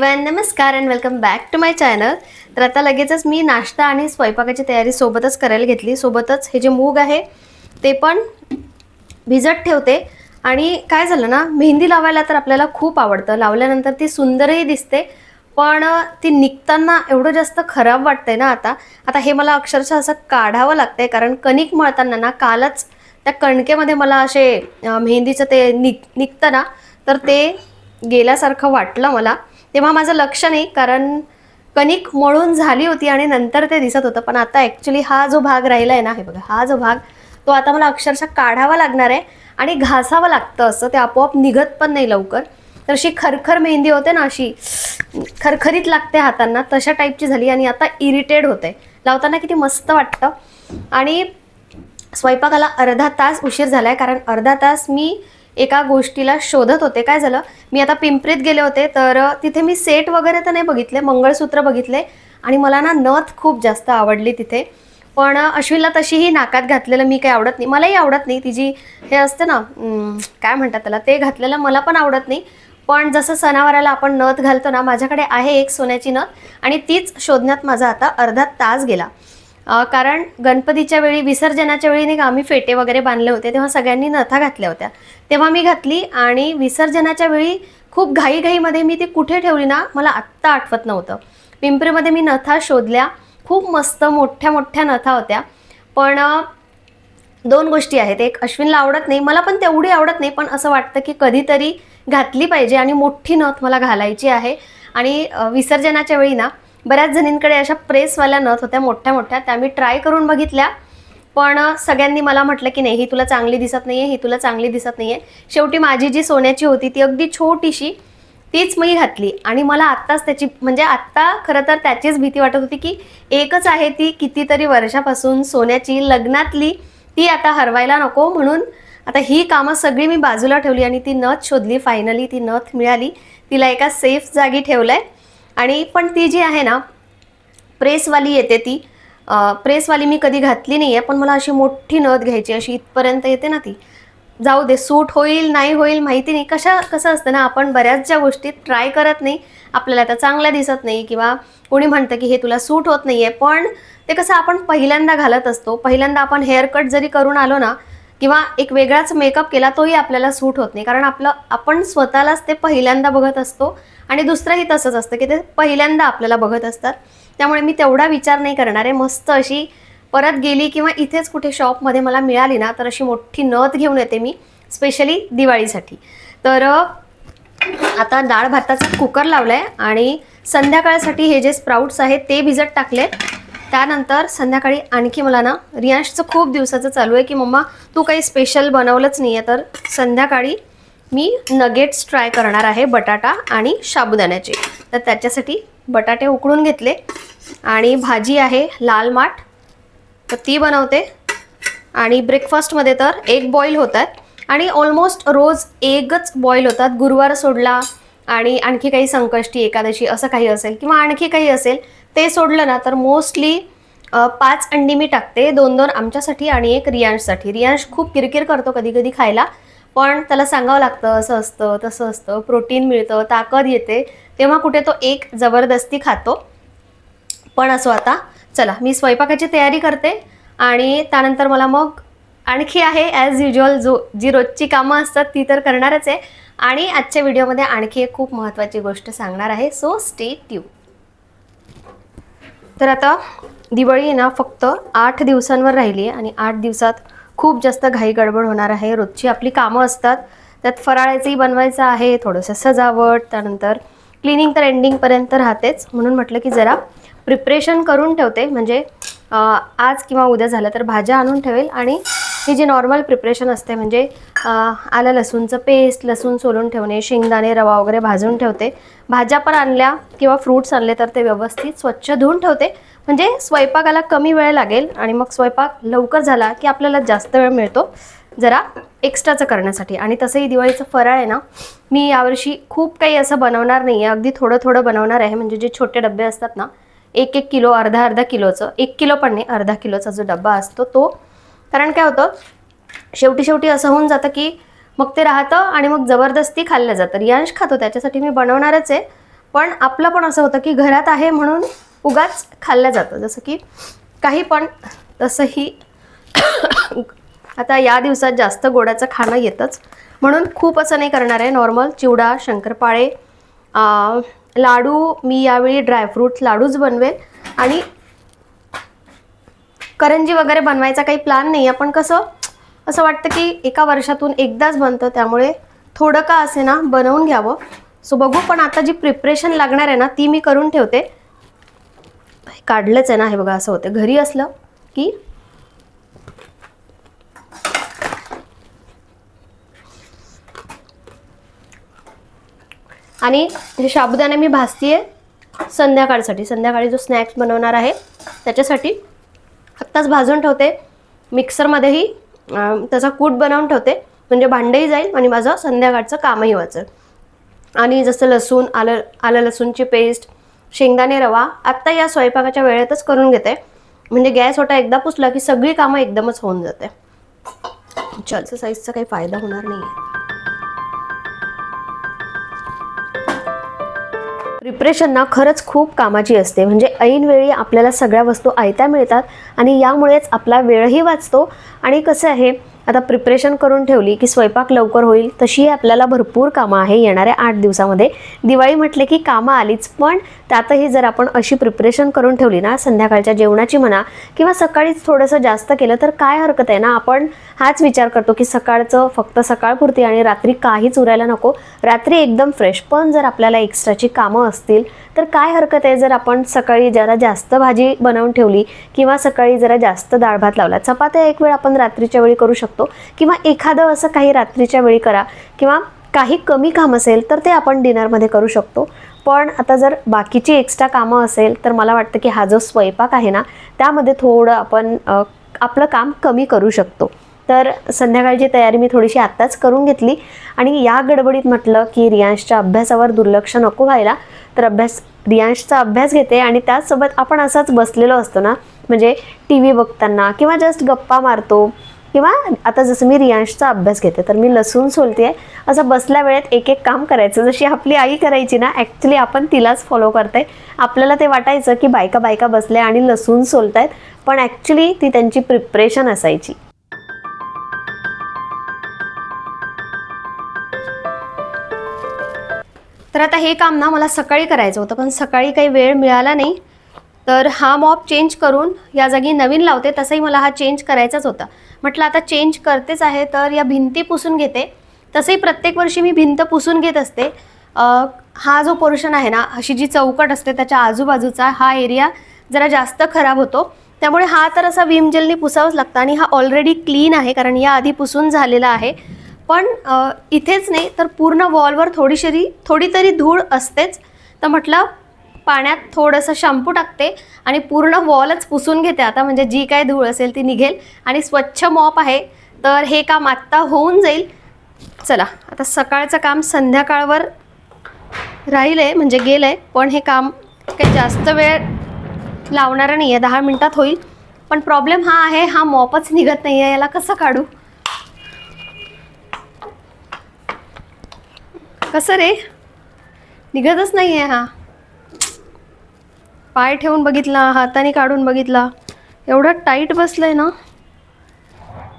Everyone नमस्कार and welcome back to my channel तर आता लगेचच मी नाश्ता आणि स्वयंपाकाची तयारी सोबतच करायला घेतली. सोबतच हे जे मूग आहे ते पण भिजत ठेवते. आणि काय झालं ना मेहंदी लावायला तर आपल्याला खूप आवडतं. लावल्यानंतर ती सुंदरही दिसते. पण ती निघताना एवढं जास्त खराब वाटतंय ना आता. आता हे मला अक्षरशः असं काढावं लागतंय. कारण कणिक मळताना ना कालच त्या कणकेमध्ये मला असे मेहंदीचं ते निघ निघतं ना तर ते गेल्यासारखं वाटलं मला. तेव्हा माझं लक्ष नाही कारण कणिक मळून झाली होती आणि नंतर ते दिसत होतं. पण आता ॲक्च्युली हा जो भाग राहिला आहे ना हे बघा हा जो भाग तो आता मला अक्षरशः काढावा लागणार आहे आणि घासावं लागतं असं. ते आपोआप निघत पण नाही लवकर. तर अशी खरखर मेहंदी होते ना अशी खरखरीत लागते हातांना तशा टाईपची झाली आणि आता इरिटेड होते. लावताना किती मस्त वाटतं. आणि स्वयंपाकाला अर्धा तास उशीर झाला आहे कारण अर्धा तास मी एका गोष्टीला शोधत होते. काय झालं? मी आता पिंपरीत गेले होते तर तिथे मी सेट वगैरे तर नाही बघितले मंगळसूत्र बघितले आणि मला ना नथ खूप जास्त आवडली तिथे. पण अश्विनला तशीही नाकात घातलेलं मी काही आवडत नाही. मलाही आवडत नाही. तिची हे असते ना काय म्हणतात त्याला ते घातलेलं मला पण आवडत नाही. पण जसं सणावाराला आपण नथ घालतो ना माझ्याकडे आहे एक सोन्याची नथ आणि तीच शोधण्यात माझा आता अर्धा तास गेला. कारण गणपतीच्या वेळी विसर्जनाच्या वेळी नाही का आम्ही फेटे वगैरे बांधले होते. तेव्हा सगळ्यांनी नथा घातल्या होत्या. तेव्हा मी घातली आणि विसर्जनाच्या वेळी खूप घाईघाईमध्ये मी ती कुठे ठेवली ना मला आत्ता आठवत नव्हतं. पिंपरीमध्ये मी नथा शोधल्या. खूप मस्त मोठ्या मोठ्या नथा होत्या. पण दोन गोष्टी आहेत. एक अश्विनला आवडत नाही. मला पण तेवढी आवडत नाही पण असं वाटतं की कधीतरी घातली पाहिजे आणि मोठी नथ मला घालायची आहे. आणि विसर्जनाच्या वेळी ना बऱ्याच जणींकडे अशा प्रेसवाल्या नथ होत्या मोठ्या मोठ्या त्या मी ट्राय करून बघितल्या. पण सगळ्यांनी मला म्हटलं की नाही ही तुला चांगली दिसत नाही आहे ही तुला चांगली दिसत नाही आहे शेवटी माझी जी सोन्याची होती ती अगदी छोटीशी तीच मी घातली. आणि मला आत्ताच त्याची म्हणजे आत्ता खरं तर त्याचीच भीती वाटत होती की एकच आहे ती कितीतरी वर्षापासून सोन्याची लग्नातली ती आता हरवायला नको म्हणून आता ही कामं सगळी मी बाजूला ठेवली आणि ती नथ शोधली. फायनली ती नथ मिळाली. तिला एका सेफ जागी ठेवलं आहे आणि पण ती जी आहे ना प्रेसवाली येते ती. प्रेसवाली मी कधी घातली नाही आहे पण मला अशी मोठी नथ घ्यायची अशी इथपर्यंत येते ना ती. जाऊ दे सूट होईल नाही होईल माहिती नाही. कशा कसं असतं ना आपण बऱ्याचशा गोष्टी ट्राय करत नाही. आपल्याला त्या चांगल्या दिसत नाही किंवा कोणी म्हणतं की हे तुला सूट होत नाही आहे पण ते कसं आपण पहिल्यांदा घालत असतो. पहिल्यांदा आपण हेअरकट जरी करून आलो ना किंवा एक वेगळाच मेकअप केला तोही आपल्याला सूट होत नाही. कारण आपलं आपण स्वतःलाच ते पहिल्यांदा बघत असतो आणि दुसरंही तसंच असतं की ते पहिल्यांदा आपल्याला बघत असतात. त्यामुळे मी तेवढा विचार नाही करणार आहे. मस्त अशी परत गेली किंवा इथेच कुठे शॉपमध्ये मला मिळाली ना तर अशी मोठी नथ घेऊन येते मी स्पेशली दिवाळीसाठी. तर आता डाळ भाताचा कुकर लावला आहे आणि संध्याकाळसाठी हे जे स्प्राउट्स आहेत ते भिजत टाकलेत. त्यानंतर संध्याकाळी आणखी मला ना रियांशचं खूप दिवसाचं चालू आहे की मम्मा तू काही स्पेशल बनवलंच नाही आहे तर संध्याकाळी मी नगेट्स ट्राय करणार आहे बटाटा आणि साबुदाण्याचे तर त्याच्यासाठी बटाटे उकळून घेतले आणि भाजी आहे लाल माठ. तर ती बनवते. आणि ब्रेकफास्टमध्ये तर एग बॉईल होतात. आणि ऑलमोस्ट रोज एगच बॉईल होतात. गुरुवार सोडला आणि आणखी काही संकष्टी एकादशी असं काही असेल किंवा आणखी काही असेल ते सोडलं ना तर मोस्टली पाच अंडी मी टाकते. दोन दोन आमच्यासाठी आणि एक रियांशसाठी. रियांश खूप किरकिर करतो कधी कधी खायला. पण त्याला सांगावं लागतं असं असतं तसं असतं प्रोटीन मिळतं ताकद येते. तेव्हा कुठे तो एक जबरदस्ती खातो. पण असो आता चला मी स्वयंपाकाची तयारी करते आणि त्यानंतर मला मग आणखी आहे ॲज युजल जो जी रोजची कामं असतात ती तर करणारच आहे. आणि आजच्या व्हिडिओमध्ये आणखी एक खूप महत्त्वाची गोष्ट सांगणार आहे. सो स्टे ट्यू तर आता दिवाळी आहे ना फक्त आठ दिवसांवर राहिली आहे आणि आठ दिवसात खूप जास्त घाई गडबड होणार आहे. रोजची आपली कामं असतात. त्यात फराळाचंही बनवायचं आहे थोडंसं सजावट त्यानंतर क्लिनिंग तर एंडिंगपर्यंत राहतेच. म्हणून म्हटलं की जरा प्रिपरेशन करून ठेवते. म्हणजे आज किंवा उद्या झालं तर भाज्या आणून ठेवेल आणि ही जे नॉर्मल प्रिपरेशन असते म्हणजे आलं लसूणचं पेस्ट लसूण सोलून ठेवणे शेंगदाणे रवा वगैरे भाजून ठेवते. भाज्या पण आणल्या किंवा फ्रूट्स आणले तर ते व्यवस्थित स्वच्छ धुवून ठेवते. म्हणजे स्वयंपाकाला कमी वेळ लागेल आणि मग स्वयंपाक लवकर झाला की आपल्याला जास्त वेळ मिळतो जरा एक्स्ट्राचं करण्यासाठी. आणि तसंही दिवाळीचं फराळ आहे ना मी यावर्षी खूप काही असं बनवणार नाही आहे अगदी थोडं थोडं बनवणार आहे. म्हणजे जे छोटे डबे असतात ना एक एक किलो अर्धा अर्धा किलोचं एक किलो पण नाही अर्धा किलोचा जो डब्बा असतो तो. कारण काय होतं शेवटी शेवटी असं होऊन जातं की मग ते राहतं आणि मग जबरदस्ती खाल्लं जातं. रियांश खातो त्याच्यासाठी मी बनवणारच आहे. पण आपलं पण असं होतं की घरात आहे म्हणून उगाच खाल्लं जातं. जसं की काही पण तसंही आता या दिवसात जास्त गोडाचं खाणं येतंच. म्हणून खूप असं नाही करणार आहे. नॉर्मल चिवडा शंकरपाळे लाडू मी यावेळी ड्रायफ्रूट लाडूच बनवेल आणि करंजी वगैरे बनवायचा काही प्लॅन नाही आहे पण कसं असं वाटतं की एका वर्षातून एकदाच बनतं त्यामुळे थोडं का असे ना बनवून घ्यावं. सो बघू पण आता जी प्रिपरेशन लागणार आहे ना ती मी करून ठेवते. हे काढलंच आहे ना हे बघा असं होतं. घरी असलं की आणि हे साबुदाणे मी भाजतीये संध्याकाळसाठी. संध्याकाळी जो स्नॅक्स बनवणार आहे त्याच्यासाठी आत्ताच भाजून ठेवते. मिक्सरमध्येही त्याचा कूट बनवून ठेवते. म्हणजे भांडंही जाईल आणि माझं संध्याकाळचं कामही वाचेल. आणि जसं लसूण आलं आलं लसूणची पेस्ट शेंगदाणे रवा आत्ता या स्वयंपाकाच्या वेळेतच करून घेते. म्हणजे गॅस ओटा एकदा पुसला की सगळी कामं एकदमच होऊन जाते. चलचं साईजचा काही फायदा होणार नाही आहे प्रिपरेशन ना खरंच खूप कामाची असते. म्हणजे ऐनवेळी आपल्याला सगळ्या वस्तू आयत्या मिळतात आणि यामुळेच आपला वेळही वाचतो. आणि कसं आहे आता प्रिपरेशन करून ठेवली की स्वयंपाक लवकर होईल तशी आपल्याला भरपूर कामं आहे. येणाऱ्या आठ दिवसामध्ये दिवाळी म्हटले की कामं आलीच पण त्यातही जर आपण अशी प्रिपरेशन करून ठेवली ना संध्याकाळच्या जेवणाची म्हणा किंवा सकाळीच थोडंसं जास्त केलं तर काय हरकत आहे ना? आपण हाच विचार करतो की सकाळचं फक्त सकाळपुरती आणि रात्री काहीच उरायला नको. रात्री एकदम फ्रेश पण जर आपल्याला एक्स्ट्राची कामं असतील तर काय हरकत आहे जर आपण सकाळी जरा जास्त भाजी बनवून ठेवली किंवा सकाळी जरा जास्त डाळ भात लावला? चपात्या एक वेळ आपण रात्रीच्या वेळी करू शकतो किंवा एखादं असं काही रात्रीच्या वेळी करा किंवा काही कमी काम असेल तर ते आपण डिनरमध्ये करू शकतो. पण आता जर बाकीची एक्स्ट्रा कामं असेल तर मला वाटतं की हा जो स्वयंपाक आहे ना त्यामध्ये थोडं आपण आपलं काम कमी करू शकतो. तर संध्याकाळची तयारी मी थोडीशी आत्ताच करून घेतली आणि या गडबडीत म्हटलं की रियांशच्या अभ्यासावर दुर्लक्ष नको व्हायला तर अभ्यास रियांशचा अभ्यास घेते आणि त्याचसोबत आपण असाच बसलेलो असतो ना म्हणजे टी व्ही बघताना किंवा जस्ट गप्पा मारतो. किंवा आता जसं मी रियांशचा अभ्यास घेते तर मी लसूण सोलते. आहे असं बसल्या वेळेत एक एक काम करायचं. जशी आपली आई करायची ना ॲक्च्युली आपण तिलाच फॉलो करते. आपल्याला ते वाटायचं की बायका बायका बसल्या आणि लसूण सोलतायत पण ॲक्च्युली ती त्यांची प्रिपरेशन असायची. तर आता हे काम ना मला सकाळी करायचं होतं पण सकाळी काही वेळ मिळाला नाही. तर हा मॉप चेंज करून या जागी नवीन लावते तसंही मला हा चेंज करायचाच होता. म्हटलं आता चेंज करतेच आहे तर या भिंती पुसून घेते. तसंही प्रत्येक वर्षी मी भिंत पुसून घेत असते. हा जो पोर्शन आहे ना अशी जी चौकट असते त्याच्या आजूबाजूचा हा एरिया जरा जास्त खराब होतो. त्यामुळे हा तर असा विम जेलनी पुसावंच लागतं आणि हा ऑलरेडी क्लीन आहे कारण या आधी पुसून झालेला आहे. पण इथेच नाही तर पूर्ण वॉलवर थोडीशरी थोडी तरी धूळ असतेच. तर म्हटलं पाण्यात थोडंसं शॅम्पू टाकते आणि पूर्ण वॉलच पुसून घेते. आता म्हणजे जी काय धूळ असेल ती निघेल आणि स्वच्छ मॉप आहे. तर हे काम आत्ता होऊन जाईल. चला आता सकाळचं काम संध्याकाळवर राहिलं आहे म्हणजे गेलं आहे पण हे काम काही जास्त वेळ लावणारं नाही आहे दहा मिनटात होईल. पण प्रॉब्लेम हा आहे हा मॉपच निघत नाही आहे याला कसं काढू? कसं रे? निघतच नाही आहे हा. पाय ठेवून बघितला हाताने काढून बघितला. एवढं टाईट बसलंय ना?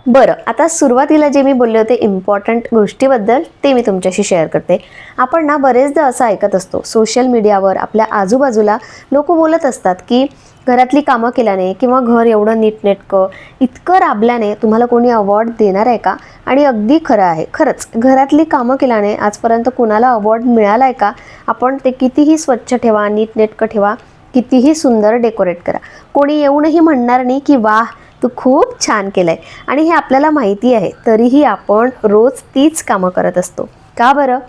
बरं आता सुरुवातीला जे मी बोलले होते इम्पॉर्टंट गोष्टीबद्दल ते मी तुमच्याशी शेअर करते. आपण ना बरेचदा असं ऐकत असतो सोशल मीडियावर आपल्या आजूबाजूला लोक बोलत असतात की घरातली कामं केल्याने किंवा घर एवढं नीटनेटकं इतकं राबल्याने तुम्हाला कोणी अवॉर्ड देणार आहे का? आणि अगदी खरं आहे खरंच घरातली कामं केल्याने आजपर्यंत कोणाला अवॉर्ड मिळाला आहे का? आपण ते कितीही स्वच्छ ठेवा नीटनेटकं ठेवा. कितीही सुंदर डेकोरेट करा. कोणी येऊनही म्हणणार नाही की वाह तू खूप छान केलंय. आणि हे आपल्याला माहिती आहे तरीही आपण रोज तीच कामं करत असतो. का बरं?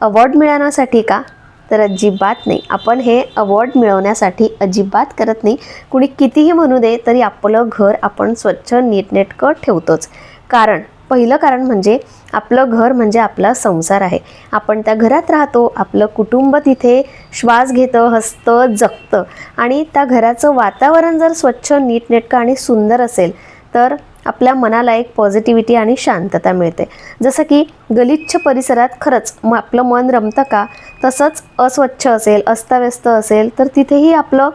अवॉर्ड मिळवण्यासाठी का? तर अजिबात नाही. आपण हे अवॉर्ड मिळवण्यासाठी अजिबात करत नाही. कुणी कितीही म्हणू दे तरी आपलं घर आपण स्वच्छ नीटनेटकं ठेवतोच. कारण पहिलं कारण म्हणजे आपलं घर म्हणजे आपला संसार आहे. आपण त्या घरात राहतो आपलं कुटुंब तिथे श्वास घेतं हसतं जगतं. आणि त्या घराचं वातावरण जर स्वच्छ नीटनेटकं आणि सुंदर असेल तर आपल्या मनाला एक पॉझिटिव्हिटी आणि शांतता मिळते. जसं की गलिच्छ परिसरात खरंच मग आपलं मन रमतं का? तसंच अस्वच्छ असेल अस्ताव्यस्त असेल तर तिथेही आपलं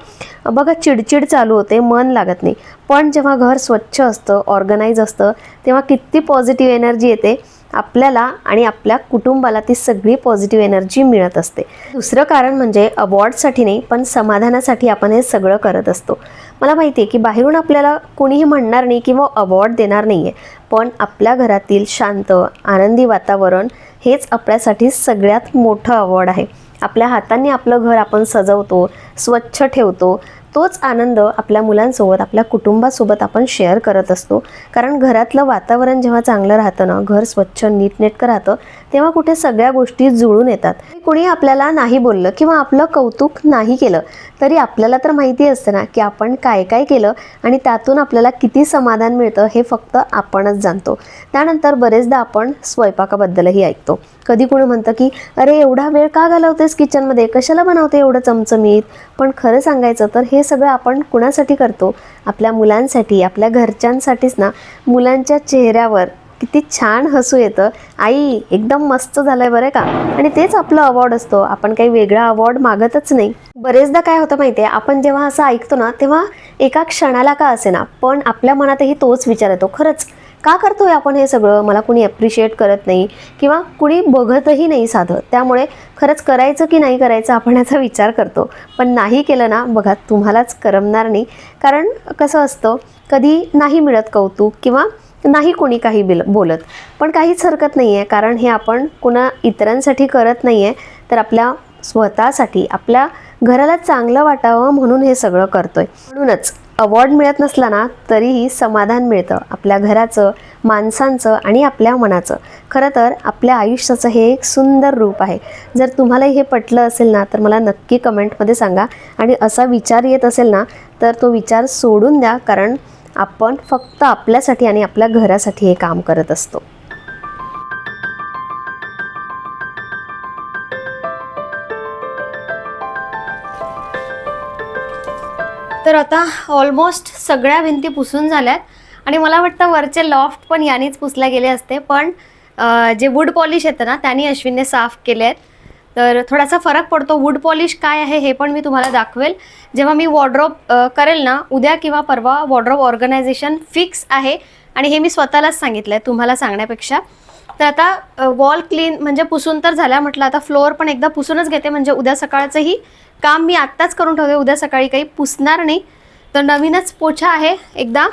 बघा चिडचिड चालू होते मन लागत नाही. पण जेव्हा घर स्वच्छ असतं ऑर्गनाईज असतं तेव्हा किती पॉझिटिव्ह एनर्जी येते. आपल्याला आणि आपल्या कुटुंबाला ती सगळी पॉझिटिव्ह एनर्जी मिळत असते. दुसरं कारण म्हणजे अवॉर्डसाठी नाही पण समाधानासाठी आपण हे सगळं करत असतो. मला माहिती आहे की बाहेरून आपल्याला कोणीही म्हणणार नाही किंवा अवॉर्ड देणार नाही आहे पण आपल्या घरातील शांत आनंदी वातावरण हेच आपल्यासाठी सगळ्यात मोठं अवॉर्ड आहे. आपल्या हातांनी आपलं घर आपण सजवतो स्वच्छ ठेवतो तोच आनंद आपल्या मुलांसोबत आपल्या कुटुंबासोबत आपण शेअर करत असतो. कारण घरातलं वातावरण जेव्हा चांगलं राहतं ना घर स्वच्छ नीटनेटकं राहतं तेव्हा कुठे सगळ्या गोष्टी जुळून येतात. कोणी आपल्याला नाही बोललं किंवा आपलं कौतुक नाही केलं तरी आपल्याला तर माहिती असतं ना की आपण काय काय केलं आणि त्यातून आपल्याला किती समाधान मिळतं हे फक्त आपणच जाणतो. त्यानंतर बरेचदा आपण स्वयंपाकाबद्दलही ऐकतो. कधी कोणी म्हणतं की अरे एवढा वेळ का घालवतेस किचनमध्ये? कशाला बनवते एवढं चमचमीत? पण खरं सांगायचं तर हे सगळं आपण कुणासाठी करतो? आपल्या मुलांसाठी आपल्या घरच्यांसाठीच ना. मुलांच्या चेहऱ्यावर किती छान हसू येतं. आई एकदम मस्त झालंय बरं का? आणि तेच आपलं अवॉर्ड असतो. आपण काही वेगळा अवॉर्ड मागतच नाही. बरेचदा काय होतं माहिती आहे आपण जेव्हा असं ऐकतो ना तेव्हा एका क्षणाला का असे ना पण आपल्या मनातही तोच विचार येतो. खरंच. का करतोय आपण हे सगळं? मला कुणी ॲप्रिशिएट करत नाही किंवा कुणी बघतही नाही साधं. त्यामुळे खरंच करायचं की नाही करायचं आपण याचा विचार करतो. पण नाही केलं ना बघा तुम्हालाच करमणार नाही. कारण कसं असतं कधी नाही मिळत कौतुक किंवा नाही कोणी काही बिल बोलत. पण काहीच हरकत नाही आहे कारण हे आपण कुणा इतरांसाठी करत नाही आहे तर आपल्या स्वतःसाठी आपल्या घराला चांगलं वाटावं म्हणून हे सगळं करतोय. म्हणूनच अवॉर्ड मिळत नसला ना तरीही समाधान मिळतं. आपल्या घराचं माणसांचं आणि आपल्या मनाचं. खरं तर आपल्या आयुष्याचं हे एक सुंदर रूप आहे. जर तुम्हालाही हे पटलं असेल ना तर मला नक्की कमेंटमध्ये सांगा. आणि असा विचार येत असेल ना तर तो विचार सोडून द्या कारण आपण फक्त आपल्यासाठी आणि आपल्या घरासाठी हे काम करत असतो. तर आता ऑलमोस्ट सगळ्या भिंती पुसून झाल्यात. आणि मला वाटतं वरचे लॉफ्ट पण यानेच पुसल्या गेले असते. पण जे वूड पॉलिश येतं ना त्यांनी अश्विनने साफ केले आहेत तर थोडासा फरक पडतो. वूड पॉलिश काय आहे हे पण मी तुम्हाला दाखवेल. जेव्हा मी वॉर्ड्रॉप करेल ना उद्या किंवा परवा वॉर्ड्रॉप ऑर्गनायझेशन फिक्स आहे. आणि हे मी स्वतःलाच सांगितलं आहे तुम्हाला सांगण्यापेक्षा. तर आता वॉल क्लीन म्हणजे पुसून तर झाल्या म्हटलं आता फ्लोअर पण एकदा पुसूनच घेते. म्हणजे उद्या सकाळचंही काम मी आत्ताच करून ठेवते उद्या सकाळी काही पुसणार नाही. तर नवीनच पोछा आहे एकदा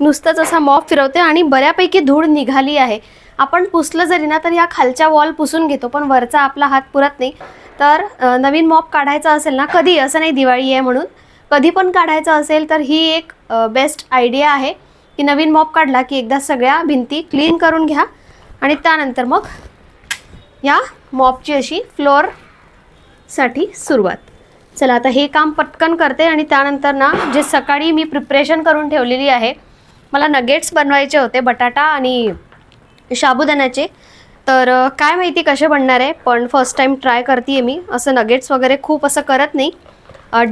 नुसतंच असा मॉप फिरवते आणि बऱ्यापैकी धूळ निघाली आहे. आपण पुसलं जरी ना तर या खालच्या वॉल पुसून घेतो पण वरचा आपला हात पुरत नाही. तर नवीन मॉप काढायचा असेल ना कधी? असं नाही दिवाळी आहे म्हणून. कधी पण काढायचं असेल तर ही एक बेस्ट आयडिया आहे की नवीन मॉप काढला की एकदा सगळ्या भिंती क्लीन करून घ्या. आणि त्यानंतर मग या मॉपची अशी फ्लोअर साठी सुरुवात. चला आता हे काम पटकन करते आणि त्यानंतर ना जे सकाळी मी प्रिपरेशन करून ठेवलेली आहे मला नगेट्स बनवायचे होते बटाटा आणि साबुदाण्याचे तर काय माहिती कसे बनणार आहे पण फर्स्ट टाईम ट्राय करते आहे मी. असं नगेट्स वगैरे खूप असं करत नाही.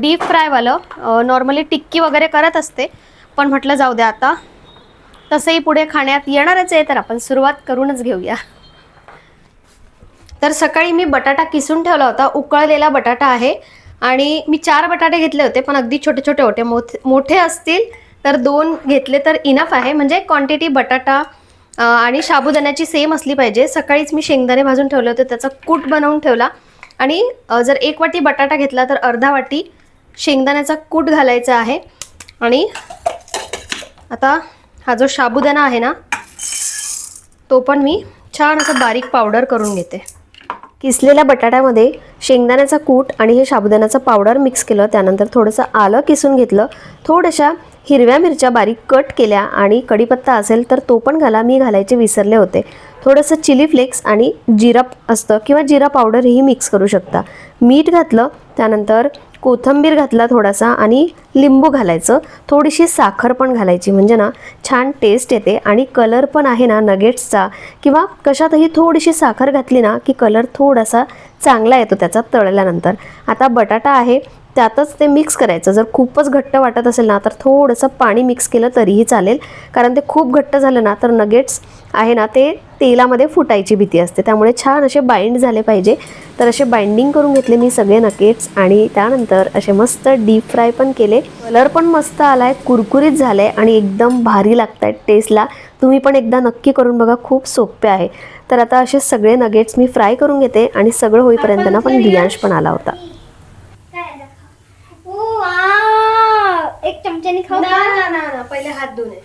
डीप फ्रायवालं नॉर्मली टिक्की वगैरे करत असते. पण म्हटलं जाऊ द्या आता. तसंही पुढे खाण्यात येणारच आहे तर आपण सुरुवात करूनच घेऊया. तर सकाळी मी बटाटा किसून ठेवला होता. उकळलेला बटाटा आहे. आणि मी चार बटाटे घेतले होते पण अगदी छोटे छोटे होते. मोठे मोठे असतील तर दोन घेतले तर इनफ आहे. म्हणजे क्वांटिटी बटाटा आणि साबुदाण्याची सेम असली पाहिजे. सकाळीच मी शेंगदाणे भाजून ठेवले होते त्याचा कूट बनवून ठेवला. आणि जर एक वाटी बटाटा घेतला तर अर्धा वाटी शेंगदाण्याचा कूट घालायचा आहे. आणि आता हा जो साबुदाणा आहे ना तो पण मी छान असं बारीक पावडर करून घेते. किसलेल्या बटाट्यामध्ये शेंगदाण्याचा कूट आणि हे साबुदाण्याचं पावडर मिक्स केलं त्यानंतर थोडंसं आलं किसून घेतलं थोड्याशा हिरव्या मिरच्या बारीक कट केल्या आणि कढीपत्ता असेल तर तो पण घाला. मी घालायचे विसरले होते. थोडंसं चिली फ्लेक्स आणि जिरा असतं किंवा जिरा पावडरही मिक्स करू शकता. मीठ घातलं त्यानंतर कोथिंबीर घातला थोडासा आणि लिंबू घालायचं थोडीशी साखर पण घालायची. म्हणजे ना छान टेस्ट येते आणि कलर पण आहे ना नगेट्सचा किंवा कशातही थोडीशी साखर घातली ना की कलर थोडासा चांगला येतो त्याचा तळल्यानंतर. आता बटाटा आहे त्यातच ते मिक्स करायचं. जर खूपच घट्ट वाटत असेल ना तर थोडंसं पाणी मिक्स केलं तरीही चालेल. कारण ते खूप घट्ट झालं ना तर नगेट्स आहे ना ते तेलामध्ये फुटायची भीती असते. त्यामुळे छान असे बाइंड झाले पाहिजे. तर असे बाइंडिंग करून घेतले मी सगळे नकेट्स आणि त्यानंतर असे मस्त डीप फ्राय पण केले. कलर पण मस्त आलाय कुरकुरीत झालाय आणि एकदम भारी लागत आहेत टेस्टला तुम्ही पण एकदा नक्की करून बघा खूप सोपे आहे. तर आता असे सगळे नगेट्स मी फ्राय करून घेते आणि सगळं होईपर्यंत ना पण दियांश पण आला होता. एक चमच्याने खाऊ का? ना ना ना पहिले हात धुणे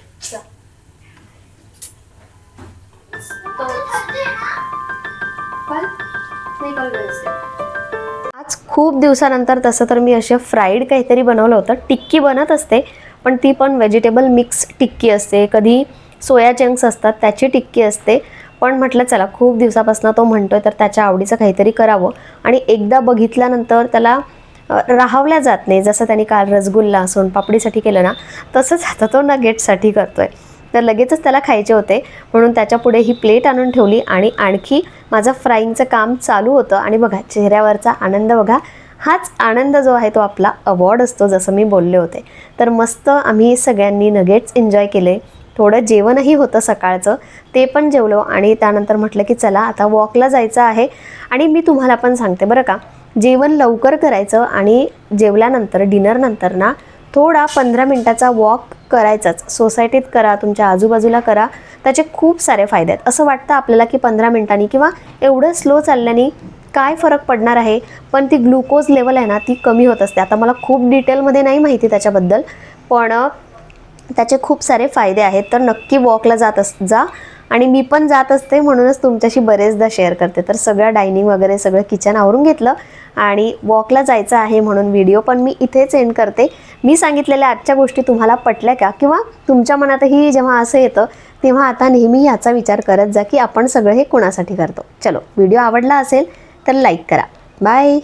आज खूप दिवसानंतर तसं तर मी असे फ्राईड काहीतरी बनवलं होतं. टिक्की बनत असते पण ती पण व्हेजिटेबल मिक्स टिक्की असते. कधी सोया चंक्स असतात त्याची टिक्की असते. पण म्हटलं चला खूप दिवसापासून तो म्हणतोय तर त्याच्या आवडीचं काहीतरी करावं. आणि एकदा बघितल्यानंतर त्याला राहवल्या जात नाही. जसं त्यांनी काल रसगुल्ला सोनपापडीसाठी केलं ना तसंच आता तो नगेटसाठी करतोय. तर लगेचच त्याला खायचे होते. म्हणून त्याच्यापुढे ही प्लेट आणून ठेवली आणि आणखी माझं फ्राईंगचं काम चालू होतं. आणि बघा चेहऱ्यावरचा आनंद बघा. हाच आनंद जो आहे तो आपला अवॉर्ड असतो जसं मी बोलले होते. तर मस्त आम्ही सगळ्यांनी नगेट्स एन्जॉय केले. थोडं जेवणही होतं सकाळचं. ते पण जेवलो आणि त्यानंतर म्हटलं की चला आता वॉकला जायचं आहे. आणि मी तुम्हाला पण सांगते बरं का जेवण लवकर करायचं आणि जेवल्यानंतर डिनरनंतर ना थोडा पंधरा मिनटाचा वॉक करायचाच. सोसायटीत करा तुमच्या आजूबाजूला करा. त्याचे खूप सारे फायदे आहेत. असं वाटतं आपल्याला की पंधरा मिनटांनी किंवा एवढं स्लो चालल्याने काय फरक पडणार आहे? पण ती ग्लुकोज लेवल आहे ना ती कमी होत असते. आता मला खूप डिटेलमध्ये नाही माहिती त्याच्याबद्दल पण त्याचे खूप सारे फायदे आहेत. तर नक्की वॉकला जात अस जा. आणि मी पण जात असते म्हणूनच तुमच्याशी बरेचदा शेअर करते. तर सगळं डायनिंग वगैरे सगळं किचन आवरून घेतलं. आणि वॉकला जायचं आहे म्हणून व्हिडिओ पण मी इथेच एंड करते. मी सांगितलेल्या आजच्या गोष्टी तुम्हाला पटल्या का? किंवा तुमच्या मनातही जेव्हा असं येतं तेव्हा आता नेहमी याचा विचार करत जा की आपण सगळं हे कोणासाठी करतो? चलो व्हिडिओ आवडला असेल तर लाईक करा. बाय